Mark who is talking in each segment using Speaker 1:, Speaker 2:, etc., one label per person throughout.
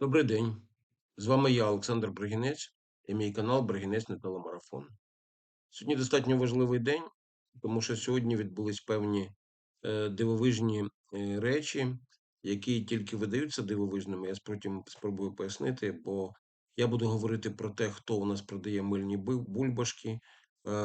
Speaker 1: Добрий день. З вами я, Олександр Бригінець, і мій канал Бригінець на телемарафон. Сьогодні достатньо важливий день, тому що сьогодні відбулись певні е, дивовижні е, речі, які тільки видаються дивовижними. Я спробую, спробую пояснити, бо я буду говорити про те, хто у нас продає мильні бульбашки, е,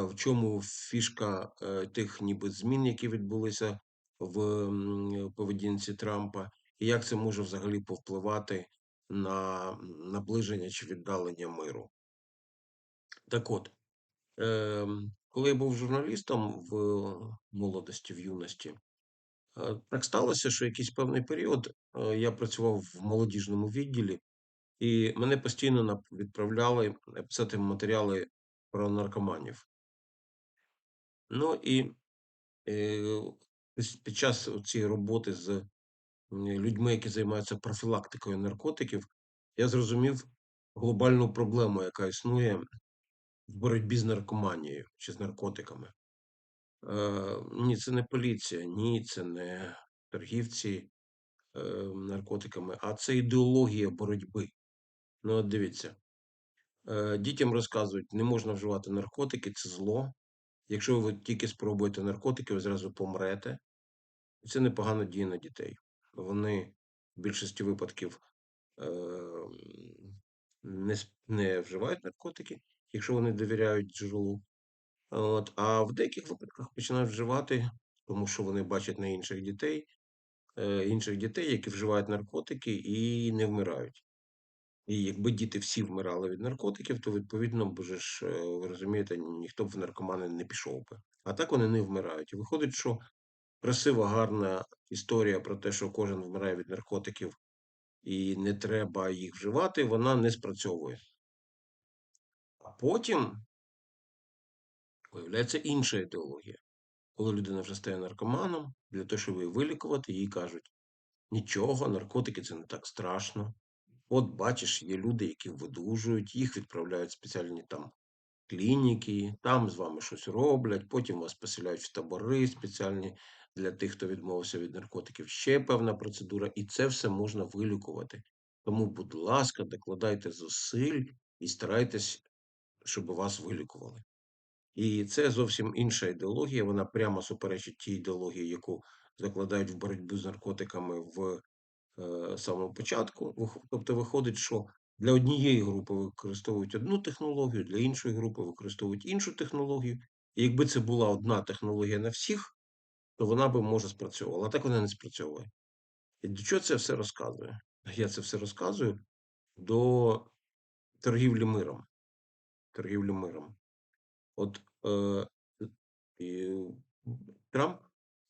Speaker 1: в чому фішка е, тих ніби змін, які відбулися в м, поведінці Трампа, і як це може взагалі повпливати на наближення чи віддалення миру. Так от, ем, коли я був журналістом в молодості, в юності, е, так сталося, що якийсь певний період е, я працював в молодіжному відділі, і мене постійно відправляли писати матеріали про наркоманів. Ну і е, під час цієї роботи з людьми, які займаються профілактикою наркотиків, я зрозумів глобальну проблему, яка існує в боротьбі з наркоманією чи з наркотиками. Е, ні, це не поліція, ні, це не торгівці е, наркотиками, а це ідеологія боротьби. Ну, от дивіться, е, дітям розказують, не можна вживати наркотики, це зло. Якщо ви тільки спробуєте наркотики, ви зразу помрете. І це непогано діє на дітей. Вони в більшості випадків е, не, не вживають наркотики, якщо вони довіряють джерелу. От, а в деяких випадках починають вживати, тому що вони бачать на інших дітей, е, інших дітей, які вживають наркотики і не вмирають. І якби діти всі вмирали від наркотиків, то відповідно, бо же ж, е, ви розумієте, ніхто б в наркомани не пішов би. А так вони не вмирають. І виходить, що красива, гарна історія про те, що кожен вмирає від наркотиків і не треба їх вживати, вона не спрацьовує. А потім Виявляється інша ідеологія. Коли людина вже стає наркоманом, для того, щоб її вилікувати, їй кажуть: нічого, наркотики це не так страшно. От бачиш, є люди, які видужують, їх відправляють в спеціальні там клініки, там з вами щось роблять, потім вас поселяють в табори спеціальні для тих, хто відмовився від наркотиків. Ще певна процедура, і це все можна вилікувати. Тому, будь ласка, докладайте зусиль і старайтесь, щоб вас вилікували. І це зовсім інша ідеологія. Вона прямо суперечить тій ідеології, яку закладають в боротьбу з наркотиками в е, самому початку. Тобто, виходить, що для однієї групи використовують одну технологію, для іншої групи використовують іншу технологію. І якби це була одна технологія на всіх, то вона би може спрацьовувала. А так вона не спрацьовує. І до чого це все розказує? Я це все розказую до торгівлі миром. Торгівлі миром. От е, і Трамп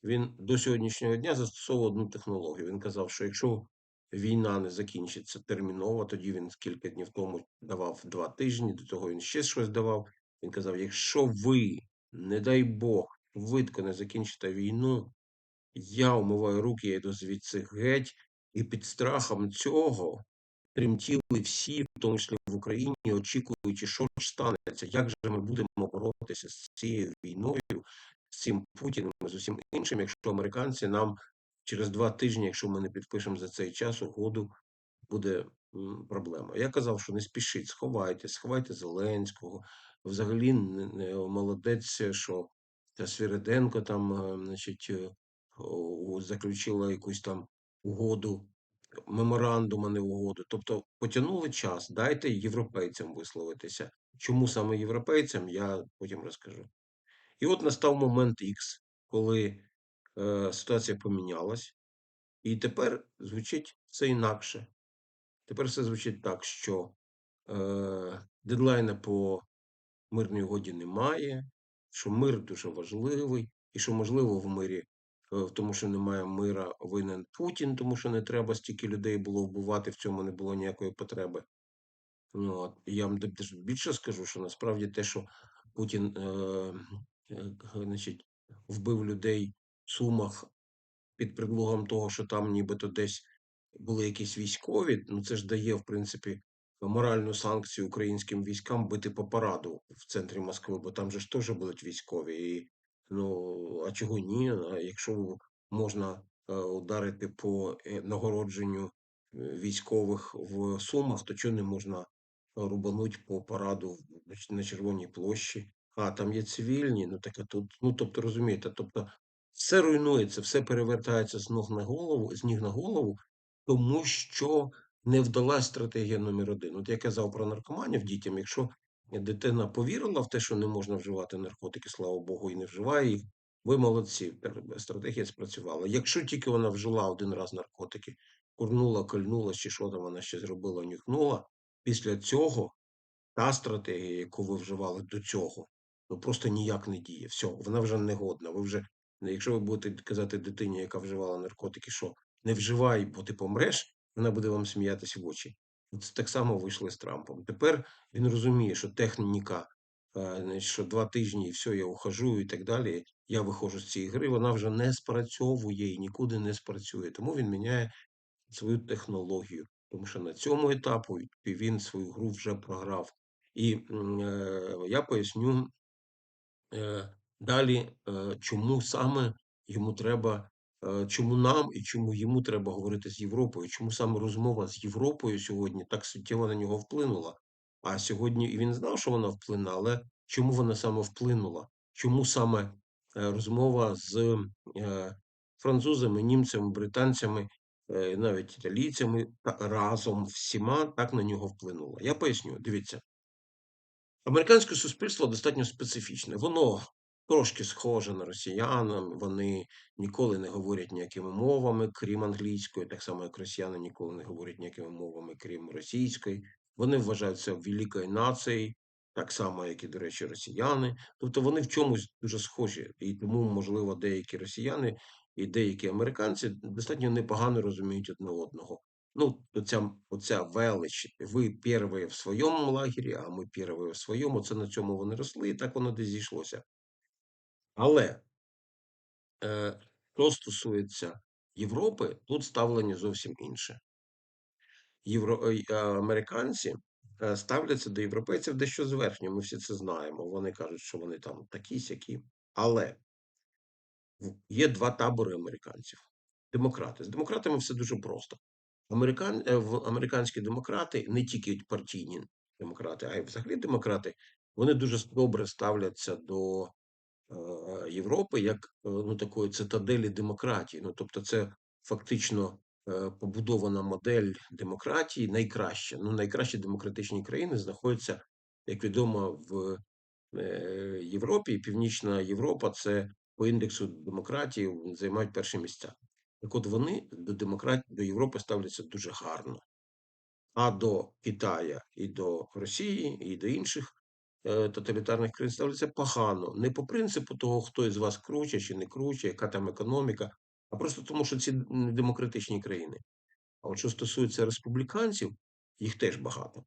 Speaker 1: він до сьогоднішнього дня застосовував одну технологію. Він казав, що якщо війна не закінчиться терміново, тоді він кілька днів тому давав два тижні, до того він ще щось давав. Він казав: якщо ви, не дай Бог, швидко не закінчите війну, я умиваю руки, я йду звідси геть, і під страхом цього тремтіли всі, в тому числі в Україні, очікуючи, що ж станеться, як же ми будемо боротися з цією війною, з цим Путіним, з усім іншим, якщо американці нам через два тижні, якщо ми не підпишемо за цей час угоду, буде проблема. Я казав, що не спішіть, сховайтесь, сховайте Зеленського. Взагалі молодець, що та Свириденко там, е, значить, е, заключила якусь там угоду меморандум, а не угоду. Тобто потягнули час, дайте європейцям висловитися. Чому саме європейцям, я потім розкажу. І от настав момент X, коли е, ситуація помінялась, і тепер звучить все інакше. Тепер все звучить так, що е, дедлайна по мирній угоді немає, що мир дуже важливий, і що, можливо, в мирі, е, тому, що немає мира, винен Путін, тому що не треба стільки людей було вбивати, в цьому не було ніякої потреби. Ну, от. Я вам більше скажу, що насправді те, що Путін е, е, значить, вбив людей в Сумах під предлогом того, що там нібито десь були якісь військові, ну це ж дає, в принципі, моральну санкцію українським військам бити по параду в центрі Москви, бо там же ж теж будуть військові. І, ну, а чого ні? Якщо можна е, ударити по е, нагородженню військових в Сумах, то чого не можна рубануть по параду на- Червоній площі? А, там є цивільні, ну так тут, ну тобто розумієте, тобто все руйнується, все перевертається з ног на голову, з ніг на голову, тому що не вдалась стратегія номер один. От я казав про наркоманів дітям, якщо дитина повірила в те, що не можна вживати наркотики, слава Богу, і не вживає їх, ви молодці, стратегія спрацювала. Якщо тільки вона вжила один раз наркотики, курнула, кольнула, чи що там вона ще зробила, нюхнула, після цього та стратегія, яку ви вживали до цього, ну просто ніяк не діє. Все, вона вже не годна. Ви вже, якщо ви будете казати дитині, яка вживала наркотики, що не вживай, бо ти помреш, вона буде вам сміятися в очі. От так само вийшли з Трампом. Тепер він розуміє, що техніка, е, що два тижні і все, я ухожу і так далі. Я виходжу з цієї гри, вона вже не спрацьовує і нікуди не спрацює. Тому він міняє свою технологію. Тому що на цьому етапу він свою гру вже програв. І е, я поясню е, далі, е, чому саме йому треба, чому нам і чому йому треба говорити з Європою, чому саме розмова з Європою сьогодні так суттєво на нього вплинула. А сьогодні і він знав, що вона вплине, але чому вона саме вплинула? Чому саме е, розмова з е, французами, німцями, британцями, е, навіть італійцями разом всіма так на нього вплинула? Я поясню, дивіться. Американське суспільство достатньо специфічне. Воно трошки схоже на росіян, вони ніколи не говорять ніякими мовами, крім англійської, так само як росіяни ніколи не говорять ніякими мовами, крім російської. Вони вважаються великою нацією, так само, як і, до речі, росіяни. Тобто вони в чомусь дуже схожі. І тому, можливо, деякі росіяни і деякі американці достатньо непогано розуміють одне одного. Ну, оця, оця велич, ви перві в своєму лагері, а ми перві в своєму, це на цьому вони росли, і так воно десь зійшлося. Але е, що стосується Європи, тут ставлення зовсім інше. Євро, е, американці е, ставляться до європейців дещо зверхньо, ми всі це знаємо. Вони кажуть, що вони там такі сякі. Але є два табори американців: демократи. З демократами все дуже просто. Американ, е, американські демократи, не тільки партійні демократи, а й взагалі демократи, вони дуже добре ставляться до Європи як е, ну, такої цитаделі демократії. Ну, тобто, це фактично е, побудована модель демократії найкраща. Ну, найкращі демократичні країни знаходяться, як відомо, в е, Європі. І Північна Європа це по індексу демократії займають перші місця. Так от вони до демократії, до Європи ставляться дуже гарно. А до Китая і до Росії, і до інших е, тоталітарних країн ставляться погано. Не по принципу того, хто із вас круче чи не круче, яка там економіка, а просто тому, що ці демократичні країни. А от що стосується республіканців, їх теж багато,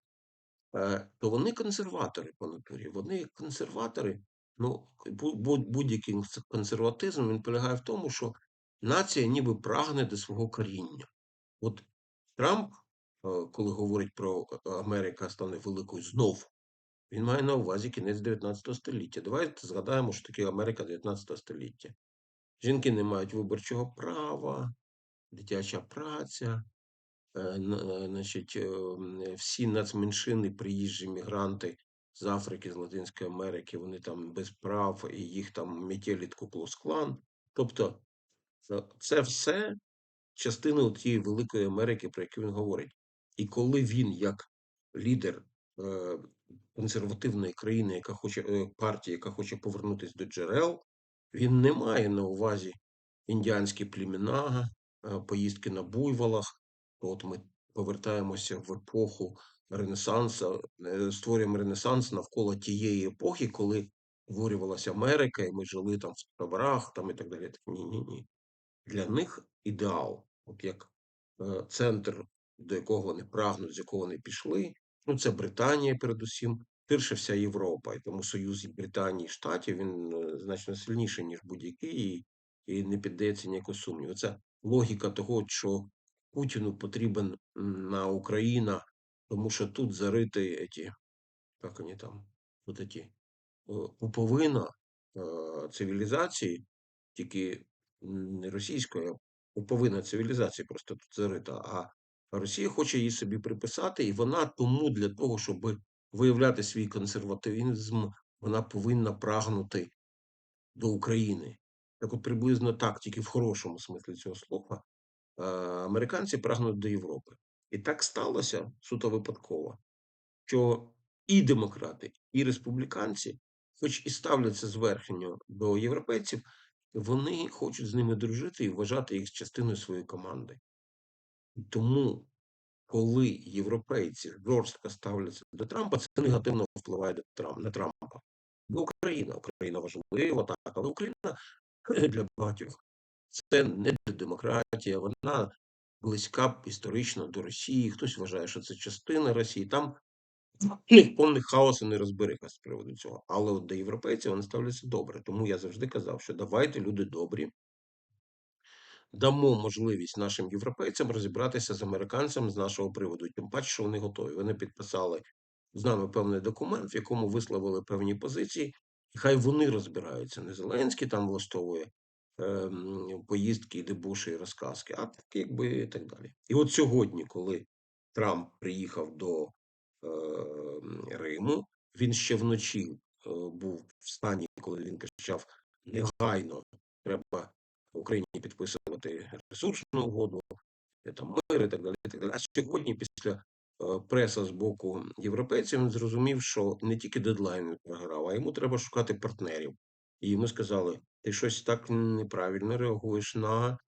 Speaker 1: е, то вони консерватори по натурі. Вони консерватори, ну, будь-який консерватизм він полягає в тому, що нація ніби прагне до свого коріння. От Трамп, е, коли говорить про е, Америка стане великою знов, він має на увазі кінець 19 століття. Давайте згадаємо, що таке Америка 19 століття. Жінки не мають виборчого права, дитяча праця, е, е, значить, всі нацменшини, приїжджі мігранти з Африки, з Латинської Америки, вони там без прав, і їх там метелить Куклус-клан. Тобто це все частина тієї великої Америки, про яку він говорить. І коли він, як лідер е, консервативної країни, яка хоче е, партії, яка хоче повернутися до джерел, він не має на увазі індіанські племена, е, поїздки на буйволах. От ми повертаємося в епоху Ренесансу, е, створюємо Ренесанс навколо тієї епохи, коли створювалася Америка, і ми жили там в таборах там і так далі. Ні, ні, ні. Для них ідеал, от як центр, до якого вони прагнуть, з якого вони пішли, ну це Британія, передусім, вся Європа. І тому союз Британії і Штатів він е, значно сильніший, ніж будь-який, і, не піддається ніякого сумніву. Це логіка того, що Путіну потрібен на Україна, тому що тут зарити ті, як вони там, от ті, пуповина е, цивілізації, тільки не російської, а пуповина цивілізації просто тут зарита, А Росія хоче її собі приписати, і вона тому для того, щоб виявляти свій консервативізм, вона повинна прагнути до України. Так от приблизно так, тільки в хорошому смислі цього слова, е, американці прагнуть до Європи. І так сталося суто випадково, що і демократи, і республіканці, хоч і ставляться зверхньо до європейців, вони хочуть з ними дружити і вважати їх частиною своєї команди. І Тому, коли європейці жорстко ставляться до Трампа, це негативно впливає на Трампа. Бо Україна, Україна важлива, так, але Україна для багатьох це не демократія, вона близька історично до Росії. Хтось вважає, що це частина Росії. Там повний хаос і нерозбериха з приводу цього. Але от до європейців вони ставляться добре. Тому я завжди казав, що давайте, люди добрі, дамо можливість нашим європейцям розібратися з американцями з нашого приводу. Тим паче, що вони готові. Вони підписали з нами певний документ, в якому висловили певні позиції, і хай вони розбираються. Не Зеленський там влаштовує ем, поїздки, дебуші і розказки, а так якби і так далі. І от сьогодні, коли Трамп приїхав до е, Риму, він ще вночі е, був в стані, коли він кричав негайно треба Україні підписувати ресурсну угоду, е, там мир і так далі. І так далі. А сьогодні, після е, преса з боку європейців, він зрозумів, що не тільки дедлайн програв, а йому треба шукати партнерів. І йому сказали: ти щось так неправильно реагуєш на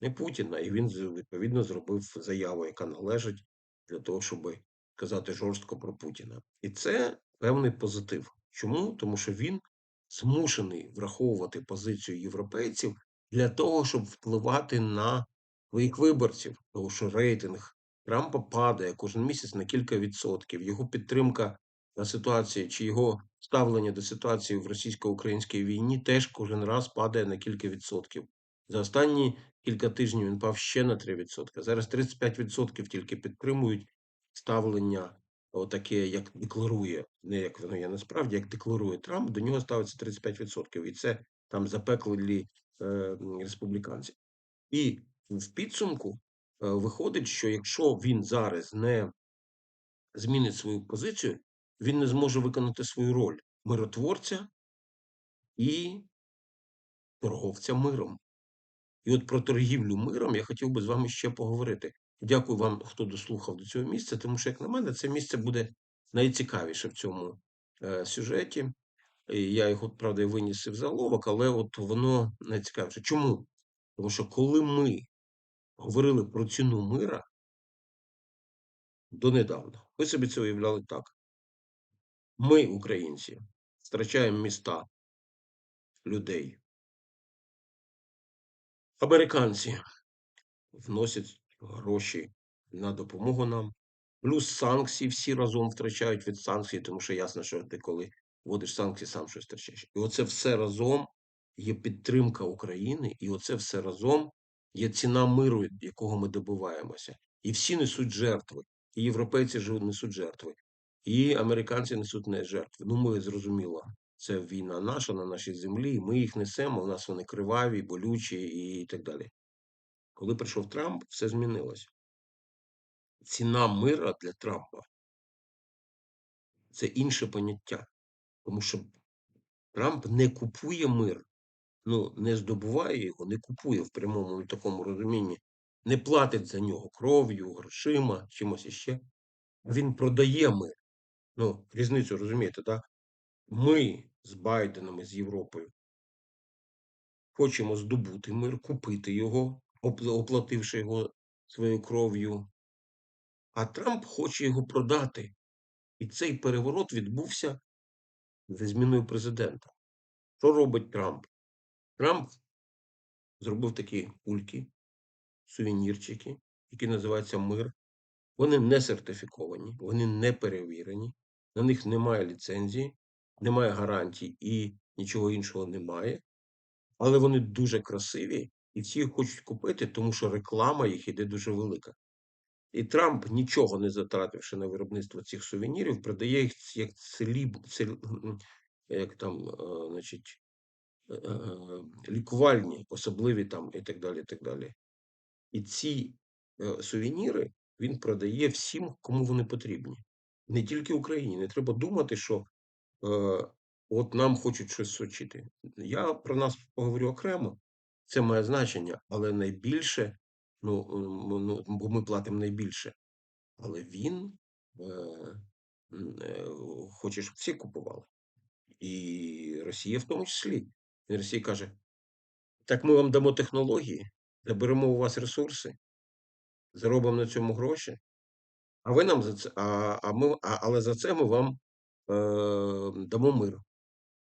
Speaker 1: не Путіна. І він відповідно зробив заяву, яка належить для того, щоб казати жорстко про Путіна. І це певний позитив. Чому? Тому що він змушений враховувати позицію європейців для того, щоб впливати на своїх виборців, тому що рейтинг Трампа падає кожен місяць на кілька відсотків. Його підтримка на ситуації чи його ставлення до ситуації в російсько-українській війні теж кожен раз падає на кілька відсотків. За останні кілька тижнів він пав ще на 3%. Зараз 35% тільки підтримують ставлення отаке, як декларує, не як воно є насправді, як декларує Трамп, до нього ставиться 35%. І це там запеклі е, м, республіканці. І в підсумку е, виходить, що якщо він зараз не змінить свою позицію, він не зможе виконати свою роль миротворця і торговця миром. І от про торгівлю миром я хотів би з вами ще поговорити. Дякую вам, хто дослухав до цього місця, тому що, як на мене, це місце буде найцікавіше в цьому е, сюжеті. Я його, правда, виніс в заголовок, але от воно найцікавіше. Чому? Тому що коли ми говорили про ціну мира донедавна, ви собі це уявляли так. Ми, українці, втрачаємо міста, людей. Американці вносять гроші на допомогу нам. Плюс санкції всі разом втрачають від санкцій, тому що ясно, що ти коли вводиш санкції, сам щось втрачаєш. І оце все разом є підтримка України, і оце все разом є ціна миру, якого ми добиваємося. І всі несуть жертви. І європейці несуть жертви, і американці несуть не жертви. Ну, ми зрозуміло, це війна наша на нашій землі. Ми їх несемо. У нас вони криваві, болючі і так далі. Коли прийшов Трамп, все змінилося. Ціна мира для Трампа це інше поняття. Тому що Трамп не купує мир, ну, не здобуває його, не купує в прямому такому розумінні, не платить за нього кров'ю, грошима, чимось іще. Він продає мир. Ну, різницю розумієте, так? Ми з Байденом і з Європою хочемо здобути мир, купити його, оплативши його своєю кров'ю. А Трамп хоче його продати. І цей переворот відбувся за зміною президента. Що робить Трамп? Трамп зробив такі кульки, сувенірчики, які називаються мир. Вони не сертифіковані, вони не перевірені, на них немає ліцензії, немає гарантій і нічого іншого немає. Але вони дуже красиві, і всі їх хочуть купити, тому що реклама їх іде дуже велика. І Трамп, нічого не затративши на виробництво цих сувенірів, продає їх як целіб, цел, як там, е, значить, е, е, лікувальні, особливі там і так далі. І так далі. І ці сувеніри він продає всім, кому вони потрібні. Не тільки Україні. Не треба думати, що от нам хочуть щось сочити. Я про нас поговорю окремо, це має значення, але найбільше, ну, ну бо ми платимо найбільше. Але він е, е, хоче, щоб всі купували. І Росія в тому числі. І Росія каже: так ми вам дамо технології, заберемо у вас ресурси, заробимо на цьому гроші, а ви нам за це, а, а ми, а, але за це ми вам е, дамо мир.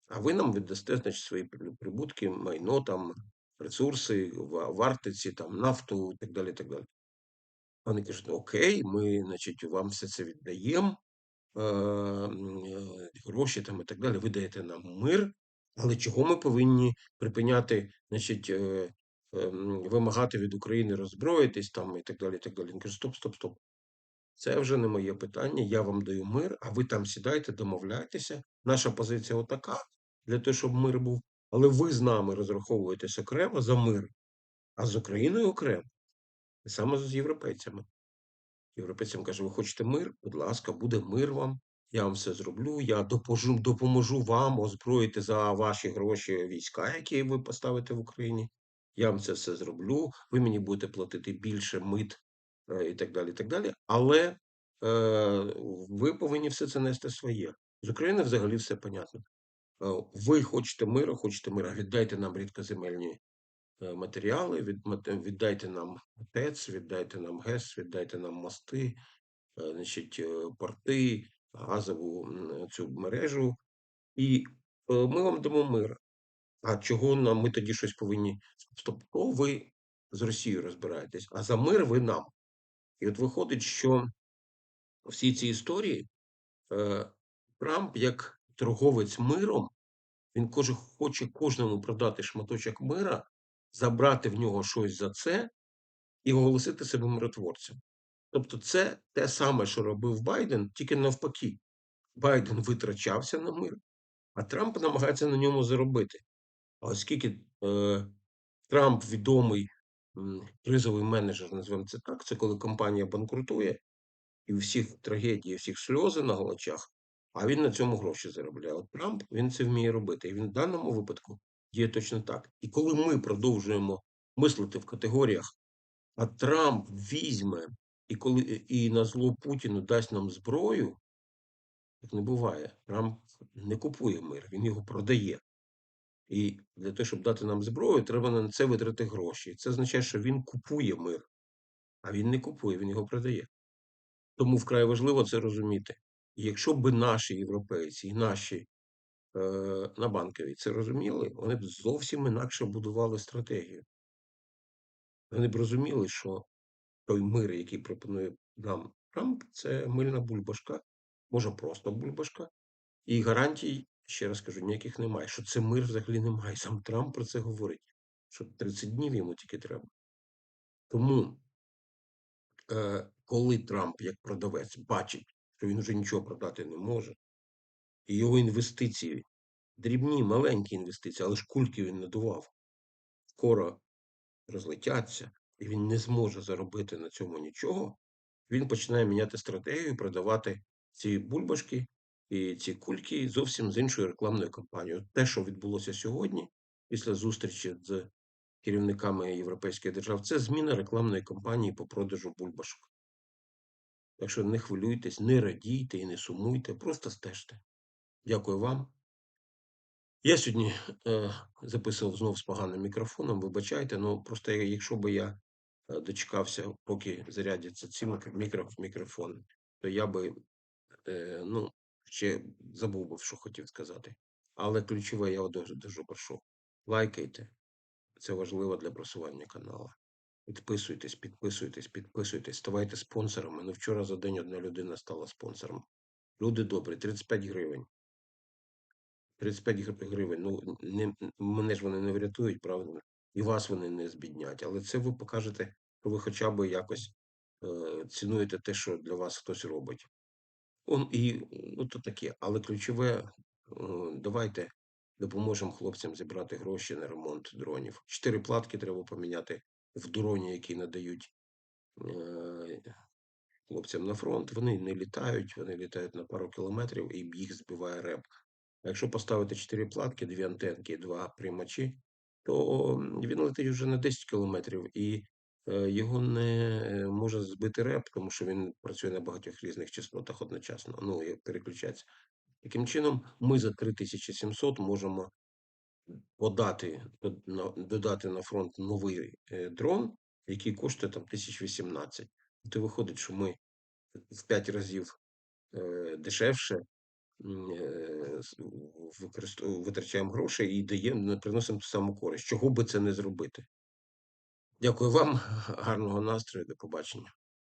Speaker 1: А ви нам віддасте, значить, свої прибутки, майно, там, ресурси, вартиці, там, нафту і так далі. так далі. Вони кажуть, «Ну, окей, ми, значить, вам все це віддаємо, е, е, гроші там і так далі. Ви даєте нам мир, але чого ми повинні припиняти, значить, е, ем, вимагати від України роззброїтись там і так далі. і так далі. Він каже, стоп, стоп, стоп. Це вже не моє питання. Я вам даю мир, а ви там сідайте, домовляйтеся. Наша позиція отака для того, щоб мир був. Але ви з нами розраховуєтесь окремо за мир, а з Україною окремо. І саме з європейцями. Європейцям каже, ви хочете мир? Будь ласка, буде мир вам. Я вам все зроблю. Я допоможу, допоможу вам озброїти за ваші гроші війська, які ви поставите в Україні. Я вам це все зроблю. Ви мені будете платити більше мит е, і так далі. і так далі. Але е, ви повинні все це нести своє. З України взагалі все понятно. Е, Ви хочете миру, хочете мира, віддайте нам рідкоземельні е, матеріали, від, віддайте нам ТЕЦ, віддайте нам ГЕС, віддайте нам мости, е, значить, порти, газову цю мережу, і ми вам дамо мир. А чого нам ми тоді щось повинні? Стоп, то ви з Росією розбираєтесь, а за мир ви нам. І от виходить, що всі ці історії Трамп, як торговець миром, він коже, хоче кожному продати шматочок мира, забрати в нього щось за це і оголосити себе миротворцем. Тобто, це те саме, що робив Байден, тільки навпаки. Байден витрачався на мир, а Трамп намагається на ньому заробити. А оскільки е, Трамп відомий м, кризовий менеджер, називаємо це так, це коли компанія банкрутує, і у всіх трагедії, у всіх сльози на очах, а він на цьому гроші заробляє. От Трамп він це вміє робити. І він в даному випадку діє точно так. І коли ми продовжуємо мислити в категоріях, а Трамп візьме і коли і на зло Путіну дасть нам зброю, так не буває. Трамп не купує мир, він його продає. І для того, щоб дати нам зброю, треба на це витрати гроші. Це означає, що він купує мир, а він не купує, він його продає. Тому вкрай важливо це розуміти. Якщо б наші європейці і наші е, на банковій це розуміли, вони б зовсім інакше будували стратегію. Вони б розуміли, що той мир, який пропонує нам Трамп, це мильна бульбашка, може просто бульбашка, і гарантій, ще раз кажу, ніяких немає. Що це мир взагалі немає. Сам Трамп про це говорить, що 30 днів йому тільки треба. Тому, е, коли Трамп, як продавець, бачить, що він вже нічого продати не може, і його інвестиції, дрібні, маленькі інвестиції, але ж кульки він надував, скоро розлетяться, і він не зможе заробити на цьому нічого, він починає міняти стратегію, продавати ці бульбашки і ці кульки зовсім з іншою рекламною кампанією. Те, що відбулося сьогодні, після зустрічі з керівниками європейських держав, це зміна рекламної кампанії по продажу бульбашок. Так що не хвилюйтесь, не радійте і не сумуйте, просто стежте. Дякую вам. Я сьогодні е, записував знов з поганим мікрофоном, вибачайте, ну просто якщо би я е, дочекався, поки зарядяться ці мікро, мікро, мікрофони, то я би е, ну, ще забув би, що хотів сказати. Але ключове я дуже, дуже прошу. Лайкайте. Це важливо для просування каналу. Підписуйтесь, підписуйтесь, підписуйтесь, ставайте спонсорами. Ну, вчора за день одна людина стала спонсором. Люди добрі, 35 гривень. 35 гривень. Ну, не, мене ж вони не врятують, правда? І вас вони не збіднять. Але це ви покажете, що ви хоча б якось е, цінуєте те, що для вас хтось робить. Он, і, ну, то таке. Але ключове, е, давайте допоможемо хлопцям зібрати гроші на ремонт дронів. Чотири платки треба поміняти в дроні, які надають е, хлопцям на фронт. Вони не літають, вони літають на пару кілометрів, і їх збиває реп. А якщо поставити 4 платки, 2 антенки і 2 приймачі, то він летить вже на 10 кілометрів, і е, його не е, може збити реп, тому що він працює на багатьох різних частотах одночасно. Ну, як переключається. Таким чином, ми за 3700 можемо подати, додати на фронт новий е, дрон, який коштує там 1018. То виходить, що ми в 5 разів е, дешевше е, витрачаємо гроші і даємо, приносимо ту саму користь. Чого би це не зробити? Дякую вам, гарного настрою, до побачення.